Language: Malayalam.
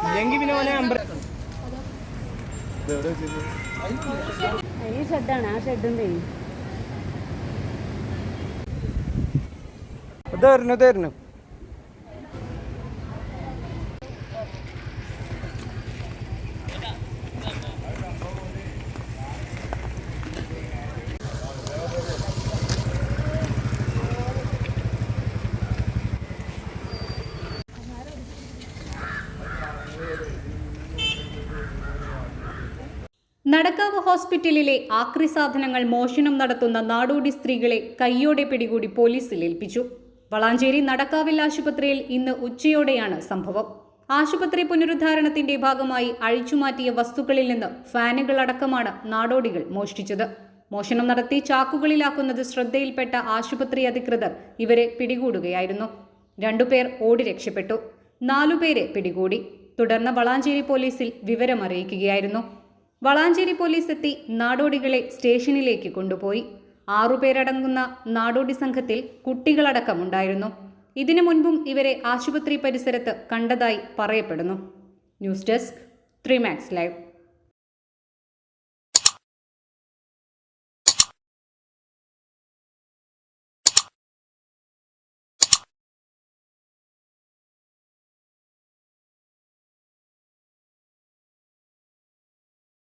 ഇല്ലെങ്കിൽ പിന്നെ ഓനെ അമ്പര ഈ ഷെഡാണ് ആ ഷെഡിന്റെ ഇതായിരുന്നു ഇതായിരുന്നു. നടക്കാവ് ഹോസ്പിറ്റലിലെ ആക്രി സാധനങ്ങൾ മോഷണം നടത്തുന്ന നാടോടി സ്ത്രീകളെ കയ്യോടെ പിടികൂടി പോലീസിൽ ഏൽപ്പിച്ചു. വളാഞ്ചേരി നടക്കാവിൽ ആശുപത്രിയിൽ ഇന്ന് ഉച്ചയോടെയാണ് സംഭവം. ആശുപത്രി പുനരുദ്ധാരണത്തിന്റെ ഭാഗമായി അഴിച്ചുമാറ്റിയ വസ്തുക്കളിൽ നിന്ന് ഫാനുകൾ അടക്കമാണ് നാടോടികൾ മോഷ്ടിച്ചത്. മോഷണം നടത്തി ചാക്കുകളിലാക്കുന്നത് ശ്രദ്ധയിൽപ്പെട്ട ആശുപത്രി അധികൃതർ ഇവരെ പിടികൂടുകയായിരുന്നു. രണ്ടുപേർ ഓടി രക്ഷപ്പെട്ടു. നാലുപേരെ പിടികൂടി. തുടർന്ന് വളാഞ്ചേരി പോലീസിൽ വിവരമറിയിക്കുകയായിരുന്നു. വളാഞ്ചേരി പോലീസ് എത്തി നാടോടികളെ സ്റ്റേഷനിലേക്ക് കൊണ്ടുപോയി. ആറുപേരടങ്ങുന്ന നാടോടി സംഘത്തിൽ കുട്ടികളടക്കമുണ്ടായിരുന്നു. ഇതിനു മുൻപും ഇവരെ ആശുപത്രി പരിസരത്ത് കണ്ടതായി പറയപ്പെടുന്നു. News desk three max live.